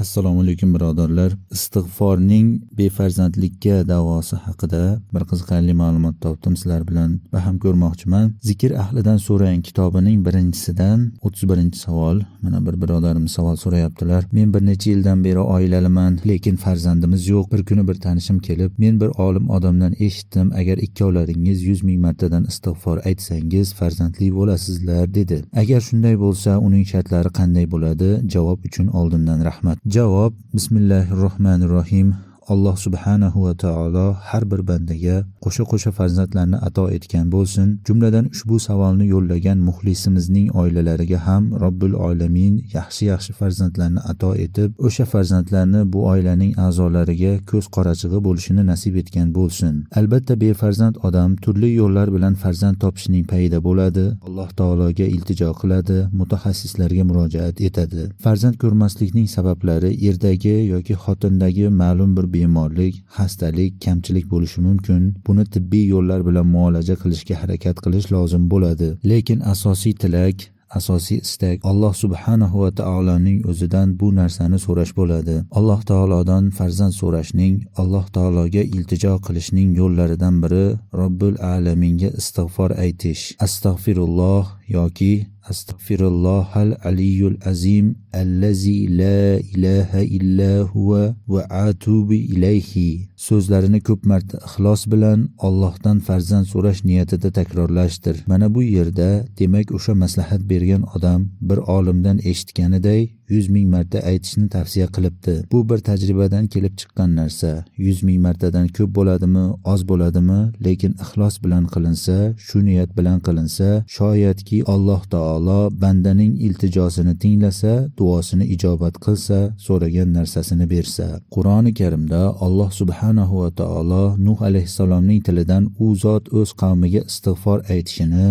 assalomu alaykum birodarlar. Istig'forning befarzandlikka davosi haqida bir qiziqarli ma'lumot topdim sizlar bilan baham ko'rmoqchiman. Zikr ahlidan so'rang kitobining birinchisidan o'ttiz birinchi savol. Mana bir birodarimiz savol so'rayaptilar. Men bir necha yildan beri oilaliman lekin farzandimiz yo'q. Bir kuni bir tanishim kelib men bir olim odamdan eshitdim. Agar ikkovlaringiz yuz ming martadan istig'for aytsangiz farzandli bo'lasizlar dedi. Agar shunday bo'lsa uning shartlari qanday bo'ladi? Javob uchun oldindan rahmat. جواب بسم الله الرحمن الرحيم. Alloh subhanahu va taolo har bir bandaga qo'sha qo'sha farzandlarni ato etgan bo'lsin. Jumladan ushbu savolni yo'llagan muxlisimizning oilalariga ham robbil olamin yaxshi yaxshi farzandlarni ato etib o'sha farzandlarni bu oilaning a'zolariga ko'z qorachig'i bo'lishini nasib etgan bo'lsin. Albatta befarzand odam turli yo'llar bilan farzand topishning payida bo'ladi alloh taologa iltijo qiladi mutaxassislarga murojaat etadi. Farzand ko'rmaslikning sabablari erdagi yoki xotindagi ma'lum bir bemorlik xastalik kamchilik bo'lishi mumkin. Buni tibbiy yo'llar bilan muolaja qilishga harakat qilish lozim bo'ladi. Lekin asosiy tilak asosiy istak alloh subhanahu va taoloning o'zidan bu narsani so'rash bo'ladi. Alloh taolodan farzand so'rashning alloh taologa iltijo qilishning yo'llaridan biri robbil alaminga istig'for aytish. Astag'firulloh yoki astag'firullohal aliyul azim allazi la ilaha illa huva va atubu ilayhi. So'zlarini ko'p marta ixlos bilan Allohdan farzand so'rash niyatida takrorlashdir. Mana bu yerda demak o'sha maslahat bergan odam bir olimdan eshitganiday yuz ming marta aytishni tavsiya qilibdi. Bu bir tajribadan kelib chiqqan narsa. Yuz ming martadan ko'p bo'ladimi oz bo'ladimi lekin ixlos bilan qilinsa shu niyat bilan qilinsa shoyatki alloh taolo bandaning iltijosini tinglasa duosini ijobat qilsa so'ragan narsasini bersa. Qur'oni karimda alloh subhanahu va taolo nuh alayhissalomning tilidan u zot o'z qavmiga istig'for aytishini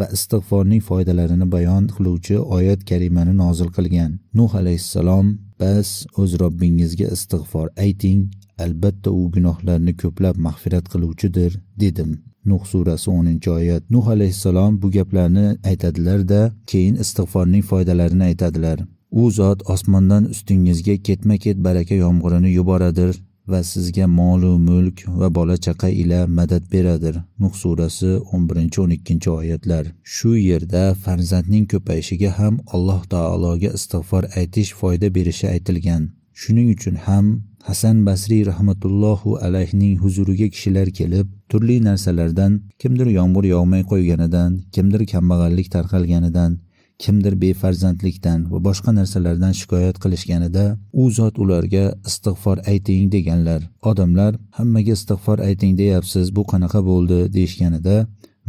va istig'forning foydalarini bayon qiluvchi oyat karimani nozil qilgan. Nuh alayhissalom bas o'z robbingizga istig'for ayting albatta u gunohlarni ko'plab mag'firat qiluvchidir dedim. Nuh surasi 10 oyat. Nuh alayhissalom bu gaplarni aytadilar-da, keyin istig'forning foydalarini aytadilar. U zot osmondan ustingizga ketma-ket baraka yomg'irini yuboradir. Va sizga molu mulk va bola chaqa ila madad beradir. Nuh surasi 11-12 oyatlar. Shu yerda farzandning ko'payishiga ham Alloh taologa istig'for aytish foyda berishi aytilgan. Shuning uchun ham Hasan Basriy rahmatullohu alayhining huzuriga kishilar kelib, turli narsalardan, kimdir yomg'ir yog'may qo'yganidan, kimdir kambag'allik tarqalganidan, kimdir befarzandlikdan va boshqa narsalardan shikoyat qilishganida u zot ularga istig'for ayting deganlar. Odamlar hammaga istig'for ayting deyapsiz bu qanaqa bo'ldi? deyishganida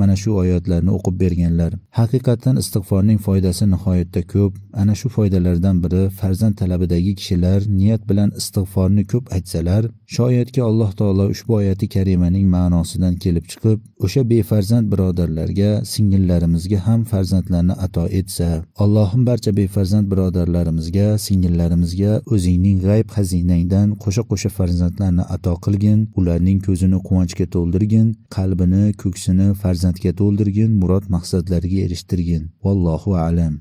mana shu oyatlarni o'qib berganlar. Haqiqatdan istig'forning foydasi nihoyatda ko'p. Ana shu foydalardan biri farzand talabidagi kishilar niyat bilan istig'forni ko'p aytsalar shoyatki alloh taolo ushbu oyati karimaning ma'nosidan kelib chiqib o'sha befarzand birodarlarga singillarimizga ham farzandlarni ato etsa allohim barcha befarzand birodarlarimizga singillarimizga o'zingning g'ayb xazinangdan qo'sha qo'sha farzandlarni ato qilgin ularning ko'zini quvonchga to'ldirgin qalbini ko'ksini farzand farzandga to'ldirgin murod maqsadlariga erishtirgin. Vallohu alam.